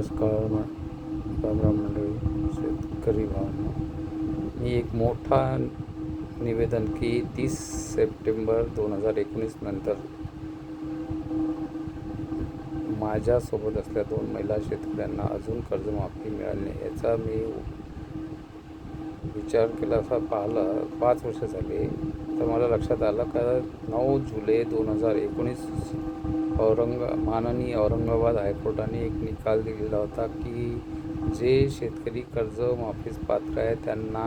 नमस्कार म- रामराम मंडळी शेतकरी भावना मी एक मोठा निवेदन की तीस सप्टेंबर दोन हजार एकोणीस नंतर माझ्यासोबत असल्या दोन महिला शेतकऱ्यांना अजून कर्जमाफी मिळाली नाही. याचा मी विचार केला असा पाहिला पाच वर्ष झाले. तर मला लक्षात आलं का नऊ जुलै दोन हजार एकोणीस औरंग माननीय औरंगाबाद हायकोर्टाने एक निकाल दिलेला होता की जे शेतकरी कर्ज माफीस पात्र आहे त्यांना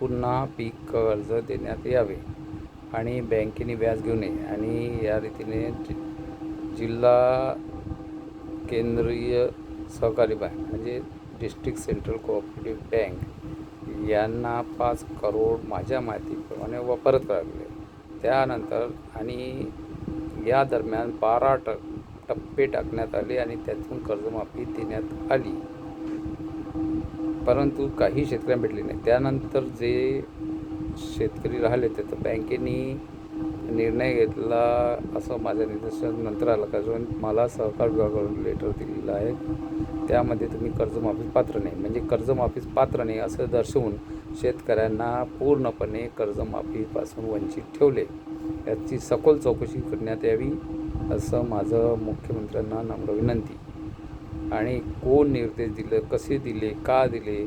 पुन्हा पीक कर्ज देण्यात यावे आणि बँकेने व्याज घेऊ नये. आणि या रीतीने जि जिल्हा केंद्रीय सहकारी बँक म्हणजे डिस्ट्रिक्ट सेंट्रल कोऑपरेटिव्ह बँक यांना पाच करोड माझ्या माहितीप्रमाणे वापरत करावे त्यानंतर आणि या दरम्यान बारा ट टप्पे टाकण्यात आले आणि त्यातून कर्जमाफी देण्यात आली. परंतु काही शेतकऱ्यांना भेटले नाही. त्यानंतर जे शेतकरी राहिले ते तर बँकेने निर्णय घेतला असं माझ्या निदर्शन नंतर आलं. कारण मला सहकार विभागाकडून लेटर दिलेलं आहे. त्यामध्ये तुम्ही कर्जमाफीस पात्र नाही. म्हणजे कर्जमाफीस पात्र नाही असं दर्शवून शेतकऱ्यांना पूर्णपणे कर्जमाफीपासून वंचित ठेवले. याची सखोल चौकशी करण्यात यावी असं माझं मुख्यमंत्र्यांना नम्र विनंती. आणि कोण निर्देश दिले कसे दिले का दिले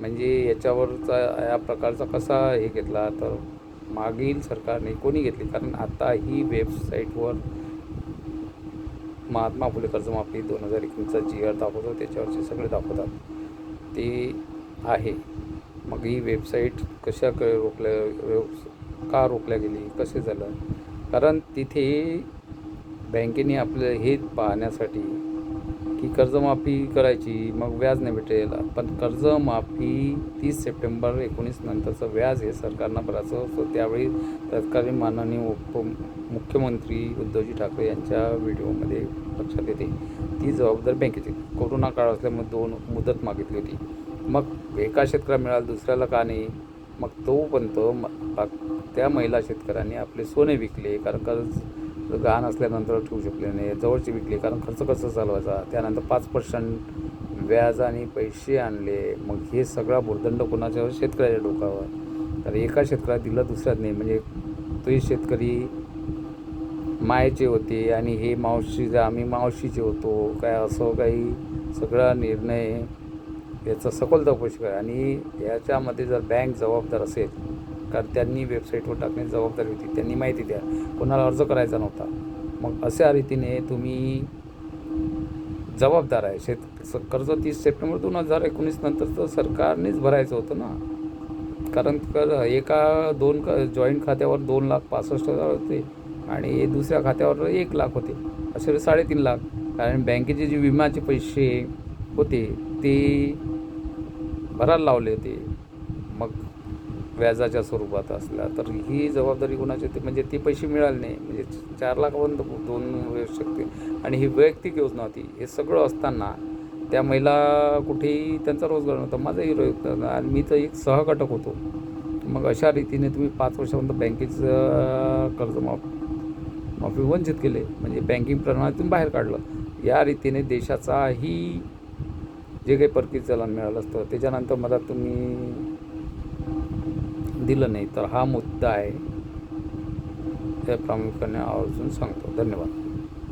म्हणजे याच्यावरचा या प्रकारचा कसा हे घेतला तर मागील सरकारने कोणी घेतली? कारण आता ही वेबसाईटवर महात्मा फुले कर्जमाफी दोन हजार एकोणीसचा जी आर दाखवतो त्याच्यावरचे सगळे दाखवतात. ते आहे. मग ही वेबसाईट कशा क रोखल्या का रोखल्या गेली? कसे झालं? कारण तिथे बँकेने आपलं हे पाहण्यासाठी की कर्जमाफी करायची मग व्याज नाही भेटेल. पण कर्जमाफी तीस सप्टेंबर एकोणीस नंतरचं व्याज हे सरकारनं भरायचं होतं. त्यावेळी तत्कालीन माननीय उप मुख्यमंत्री उद्धवजी ठाकरे यांच्या व्हिडिओमध्ये लक्षात येते. ती जबाबदारी बँकेची. कोरोना काळ असल्यामुळे दोन मुदत मागितली होती. मग एका शेतकऱ्याला मिळालं दुसऱ्याला का नाही? मग तोपर्यंत म- त्या महिला शेतकऱ्यांनी आपले सोने विकले कारण कर्ज गहाण असल्यानंतर ठेवू शकले नाही जवळचे विकले कारण खर्च कसं चालवायचा? त्यानंतर पाच पर्सेंट व्याज आणि पैसे आणले. मग हे सगळा भुर्दंड कोणाच्या? शेतकऱ्याच्या डोकावर तर एका शेतकऱ्याला दिलं दुसऱ्यात नाही. म्हणजे तोही शेतकरी मायेचे होते आणि हे मावशी आम्ही मावशीचे होतो. काय असं काही सगळा निर्णय याचा सखोल चौकशी करा आणि याच्यामध्ये जर बँक जबाबदार असेल कारण त्यांनी वेबसाईटवर टाकण्याची जबाबदारी होती त्यांनी माहिती द्या. कोणाला अर्ज करायचा नव्हता. मग अशा रीतीने तुम्ही जबाबदार आहे. शेत स- कर्ज तीस सप्टेंबर दोन हजार एकोणीस नंतर तर सरकारनेच भरायचं होतं ना. कारण कर एका दोन क जॉईंट खात्यावर दोन लाख पासष्ट हजार होते आणि दुसऱ्या खात्यावर एक लाख होते. असे साडेतीन लाख. कारण बँकेचे जे विम्याचे पैसे होते ते भरायला लावले होते. मग व्याजाच्या स्वरूपात असल्या तर ही जबाबदारी कोणाची? होती म्हणजे ते पैसे मिळाले नाही. म्हणजे चार लाखापर्यंत दोन येऊ शकते. आणि ही वैयक्तिक योजना होती. हे सगळं असताना त्या महिला कुठेही त्यांचा रोजगार नव्हता. माझाही रोजगार आणि मी तर एक सहघटक होतो. मग अशा रीतीने तुम्ही पाच वर्षापर्यंत बँकेचं कर्ज माफ माफी वंचित केले. म्हणजे बँकिंग प्रणालीतून बाहेर काढलं. या रीतीने देशाचाही जे काही परकीय चलन मिळालं असतं त्याच्यानंतर मला तुम्ही दिलं नाही. तर हा मुद्दा आहे. हे प्रामुख्याने आवर्जून सांगतो. धन्यवाद.